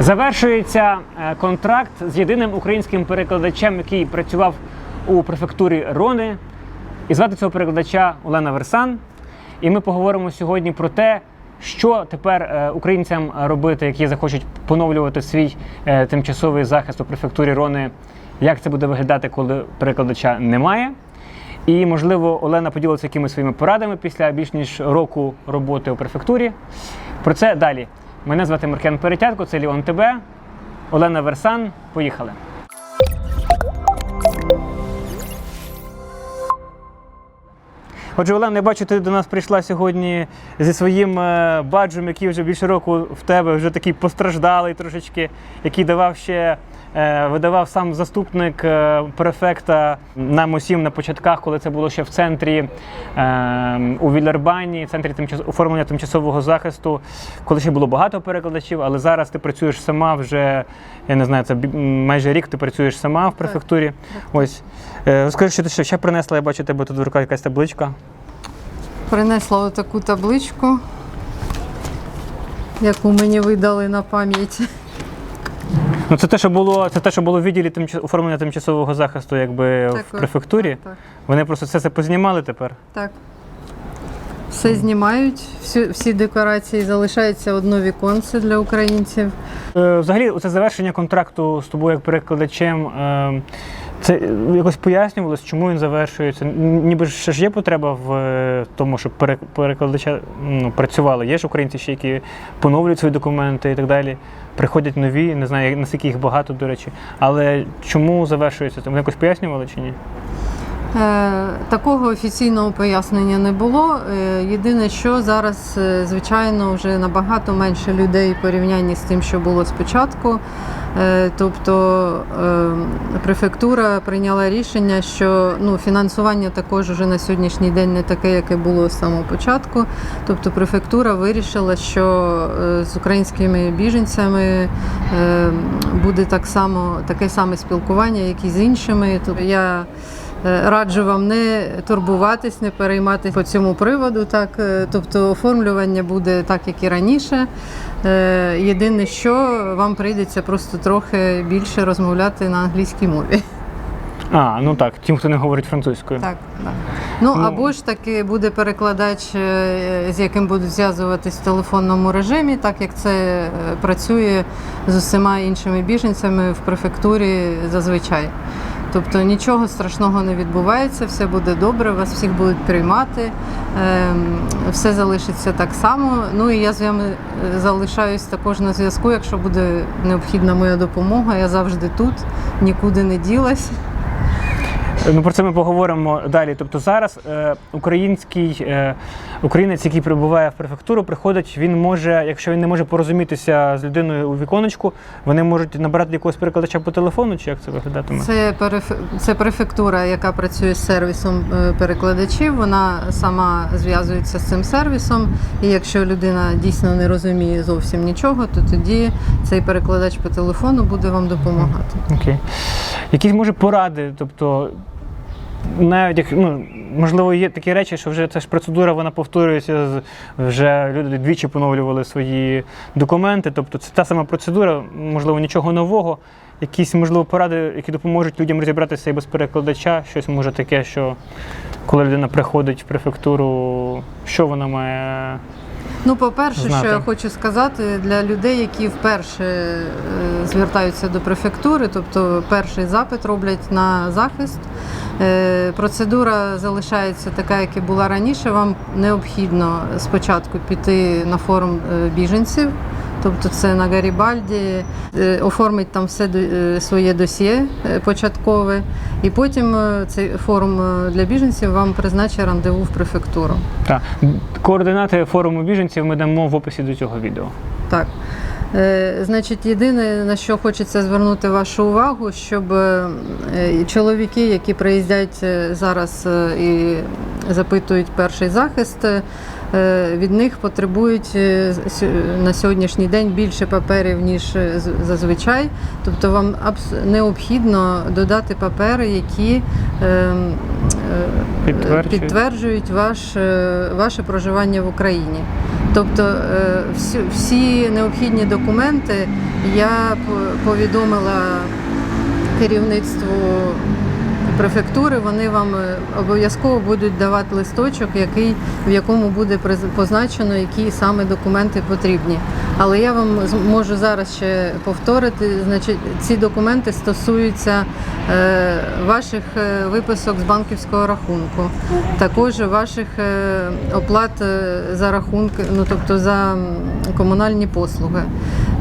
Завершується е, контракт з єдиним українським перекладачем, який працював у префектурі Рони. І звати цього перекладача Олена Версан. І ми поговоримо сьогодні про те, що тепер е, українцям робити, які захочуть поновлювати свій е, тимчасовий захист у префектурі Рони, як це буде виглядати, коли перекладача немає. І, можливо, Олена поділиться якимись своїми порадами після більш ніж року роботи у префектурі. Про це далі. Мене звати Маркен Перетятко, це Ліон ТБ. Олена Версан. Поїхали. Отже, Олена, я бачу, ти до нас прийшла сьогодні зі своїм е, баджем, який вже більше року в тебе, вже такий постраждалий трошечки, який давав ще, видавав сам заступник е, префекта нам усім на початках, коли це було ще в центрі е, у Вілербані, в центрі оформлення тимчасового захисту, коли ще було багато перекладачів, але зараз ти працюєш сама вже, я не знаю, це майже рік ти працюєш сама в префектурі. Ось. Е, Розкажи, що ти ще, ще принесла, я бачу, тебе тут в руках якась табличка. Принесла отаку табличку, яку мені видали на пам'ять. Ну, це те, що було, це те, що було в відділі тимча- оформлення тимчасового захисту, якби в префектурі. Так, Вони просто все це познімали тепер. так. Все знімають, всі, всі декорації залишається одно віконце для українців. Е, взагалі, це завершення контракту з тобою як перекладачем. Е, це якось пояснювалось, чому він завершується. Ніби ще ж є потреба в е, тому, щоб перекладача ну, працювали. Є ж українці ще, які поновлюють свої документи і так далі. Приходять нові, не знаю, наскільки їх багато, до речі. Але чому завершується? Вони якось пояснювали чи ні? Е, Такого офіційного пояснення не було. Е, Єдине, що зараз, звичайно, вже набагато менше людей в порівнянні з тим, що було спочатку. Е, Тобто е, префектура прийняла рішення, що ну, фінансування також вже на сьогоднішній день не таке, яке було з самого початку. Тобто префектура вирішила, що е, з українськими біженцями буде так само таке саме спілкування, як і з іншими. Тобто я Раджу вам не турбуватись, не перейматися по цьому приводу. Так, Е, тобто оформлювання буде так, як і раніше. Е, Єдине, що вам прийдеться просто трохи більше розмовляти на англійській мові. А, ну так, тим, хто не говорить французькою. Так, так. Ну Ну. або ж таки буде перекладач, е, з яким будуть зв'язуватись в телефонному режимі, так як це е, працює з усіма іншими біженцями в префектурі зазвичай. Тобто нічого страшного не відбувається, все буде добре, вас всіх будуть приймати, ем, все залишиться так само. Ну і я з вами е, залишаюсь також на зв'язку. Якщо буде необхідна моя допомога, я завжди тут, нікуди не ділась. Ну про це ми поговоримо далі. Тобто зараз е, український е, українець, який прибуває в префектуру, приходить, він може, якщо він не може порозумітися з людиною у віконечку, вони можуть набрати якогось перекладача по телефону, чи як це виглядатиме? Це переф... це префектура, яка працює з сервісом е, перекладачів. Вона сама зв'язується з цим сервісом. І якщо людина дійсно не розуміє зовсім нічого, то тоді цей перекладач по телефону буде вам допомагати. Окей. Якісь може поради, тобто. Навіть як ну можливо є такі речі, що вже ця ж процедура вона повторюється вже люди двічі поновлювали свої документи. Тобто це та сама процедура, можливо, нічого нового. Якісь можливо поради, які допоможуть людям розібратися і без перекладача, щось може таке, що коли людина приходить в префектуру, що вона має. Ну, по-перше, що я хочу сказати для людей, які вперше е, звертаються до префектури, тобто перший запит роблять на захист. Е, Процедура залишається така, як і була раніше. Вам необхідно спочатку піти на форум е, біженців. Тобто це на Гарібальді, е, оформить там все е, своє досьє е, початкове, і потім цей форум для біженців вам призначить рандеву в префектуру. Так. Координати форуму біженців ми дамо в описі до цього відео. Так. Значить, єдине, на що хочеться звернути вашу увагу, щоб чоловіки, які приїздять зараз і запитують перший захист, від них потребують е, на сьогоднішній день більше паперів, ніж е, зазвичай. Тобто вам необхідно додати папери, які е, м, е, Підтверджують. підтверджують ваш, е, ваше проживання в Україні. Тобто е, всі необхідні документи я повідомила керівництву префектури, вони вам е, обов'язково будуть давати листочок, який, в якому буде позначено, які саме документи потрібні. Але я вам можу зараз ще повторити, значить, ці документи стосуються е, ваших е, виписок з банківського рахунку, також ваших оплат за рахунки, ну тобто за комунальні послуги.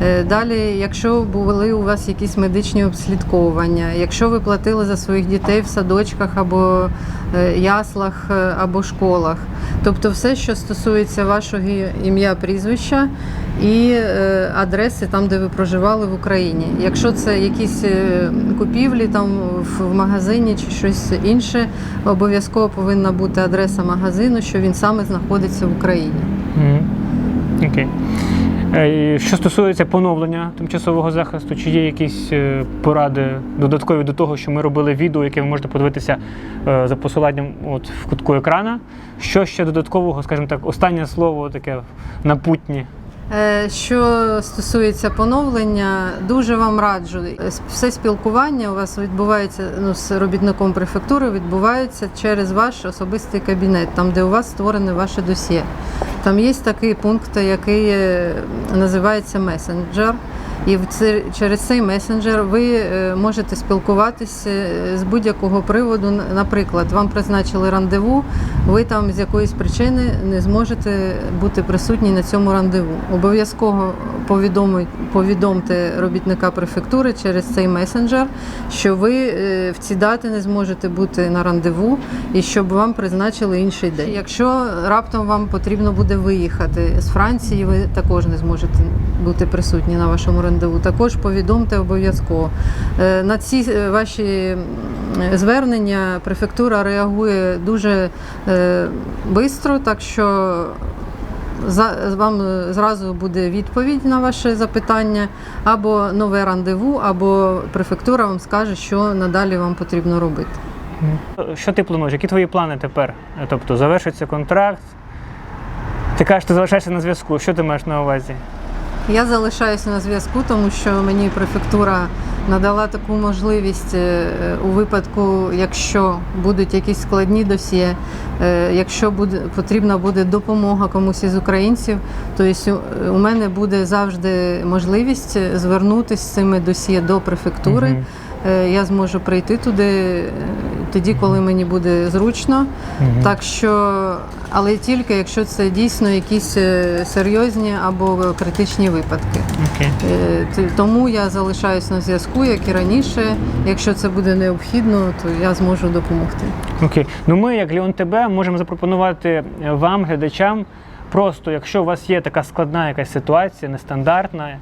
Е, Далі, якщо були у вас якісь медичні обслідковування, якщо ви платили за своїх дітей в садочках або е, яслах е, або школах, тобто все, що стосується вашого ім'я, прізвища і адреси там, де ви проживали в Україні. Якщо це якісь купівлі там в магазині чи щось інше, обов'язково повинна бути адреса магазину, що він саме знаходиться в Україні. Окей. Е, і Що стосується поновлення тимчасового захисту, чи є якісь е, поради додаткові до того, що ми робили відео, яке ви можете подивитися е, за посиланням от в кутку екрана? Що ще додаткового, скажімо так, останнє слово таке напутнє? Е, Що стосується поновлення, дуже вам раджу. Е, Все спілкування у вас відбувається ну, з робітником префектури, відбувається через ваш особистий кабінет, там де у вас створене ваше досьє. Там є такий пункт, який е, називається месенджер. І через цей месенджер ви е, можете спілкуватися з будь-якого приводу. Наприклад, вам призначили рандеву, ви там з якоїсь причини не зможете бути присутні на цьому рандеву. Обов'язково повідомте робітника префектури через цей месенджер, що ви е, в ці дати не зможете бути на рандеву і щоб вам призначили інший день. Якщо раптом вам потрібно буде виїхати з Франції, ви також не зможете бути присутні на вашому рандеву. Також повідомте обов'язково. Е, На ці е, ваші звернення префектура реагує дуже швидко, так що вам е, зразу буде відповідь на ваше запитання, або нове рандеву, або префектура вам скаже, що надалі вам потрібно робити. Що ти плануєш? Які твої плани тепер? Е, Тобто завершиться контракт. Ти кажеш, ти залишаєшся на зв'язку. Що ти маєш на увазі? Я залишаюся на зв'язку, тому що мені префектура надала таку можливість е, у випадку, якщо будуть якісь складні досьє, е, якщо буде потрібна буде допомога комусь із українців, то у- у мене буде завжди можливість звернутися з цими досьє до префектури. Е, Я зможу прийти туди е, тоді, коли мені буде зручно. Мгм. Так що, але тільки якщо це дійсно якісь е, серйозні або критичні випадки. Окей. Е, Тому я залишаюсь на зв'язку, як і раніше. Якщо це буде необхідно, то я зможу допомогти. Окей. Ну ми, як Ліон ТБ, можемо запропонувати е, вам, глядачам, просто якщо у вас є така складна якась ситуація, нестандартна,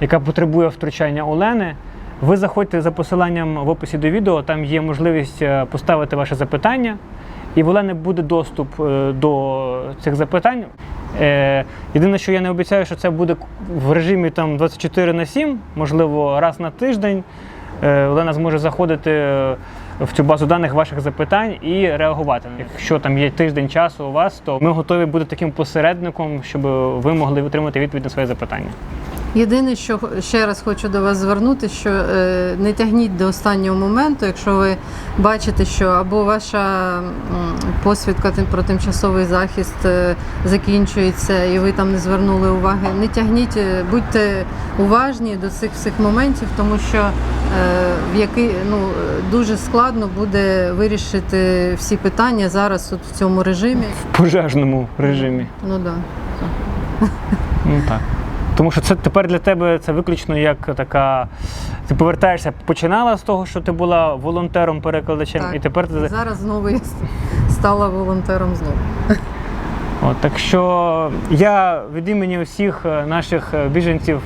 яка потребує втручання Олени, ви заходьте за посиланням в описі до відео, там є можливість е, поставити ваше запитання, і в Олени буде доступ е, до цих запитань. Е, Єдине, що я не обіцяю, що це буде в режимі там 24 на 7, можливо, раз на тиждень. Олена зможе заходити в цю базу даних ваших запитань і реагувати. Якщо там є тиждень часу у вас, то ми готові бути таким посередником, щоб ви могли отримати відповідь на своє запитання. Єдине, що ще раз хочу до вас звернути, що е, не тягніть до останнього моменту, якщо ви бачите, що або ваша посвідка про тимчасовий захист е, закінчується і ви там не звернули уваги, не тягніть, е, будьте уважні до цих всіх моментів, тому що в який ну дуже складно буде вирішити всі питання зараз от в цьому режимі. В пожежному режимі. Ну да. Ну так. Тому що це тепер для тебе це виключно як така. Ти повертаєшся, починала з того, що ти була волонтером, перекладачем, Так. і тепер ти Зараз знову я стала волонтером знову. От, так що я від імені всіх е, наших е, біженців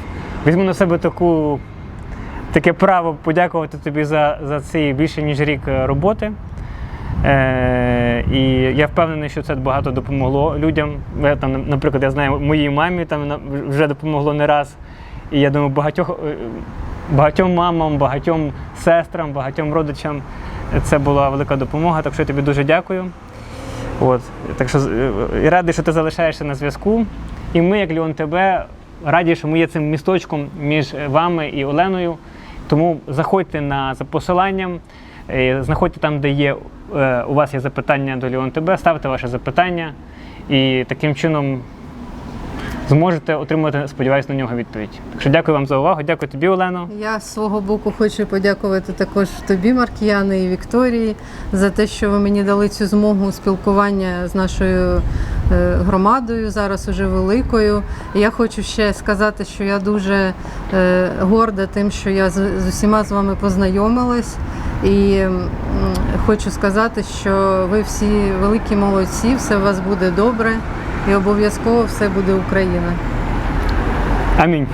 візьму на себе таку, таке право подякувати тобі за, за цей більше ніж рік е, роботи. Е, і я впевнений, що це багато допомогло людям. Я, там, наприклад, я знаю, моїй мамі там вже допомогло не раз. І я думаю, багатьох, е, багатьом мамам, багатьом сестрам, багатьом родичам це була велика допомога. Так що я тобі дуже дякую. От. Так що е, і радий, що ти залишаєшся на зв'язку. І ми, як Ліон тебе, раді, що ми є цим місточком між вами і Оленою. Тому заходьте на за посиланням, е, знаходьте там, де є е, у вас є запитання до Ліон ТБ, ставте ваше запитання і таким чином зможете отримати, сподіваюся, на нього відповідь. Так що дякую вам за увагу, дякую тобі, Олено. Я з свого боку хочу подякувати також тобі, Маркіяни і Вікторії, за те, що ви мені дали цю змогу спілкування з нашою е, громадою, зараз уже великою. І я хочу ще сказати, що я дуже е, горда тим, що я з усіма з вами познайомилась. І хочу сказати, що ви всі великі молодці, все у вас буде добре і обов'язково все буде Україна. Амінь.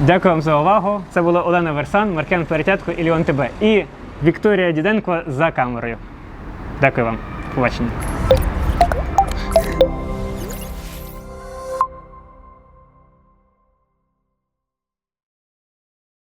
Дякую вам за увагу. Це була Олена Версан, Маркен Перетятко і Ліон ТБ. І Вікторія Діденко за камерою. Дякую вам. Побачення.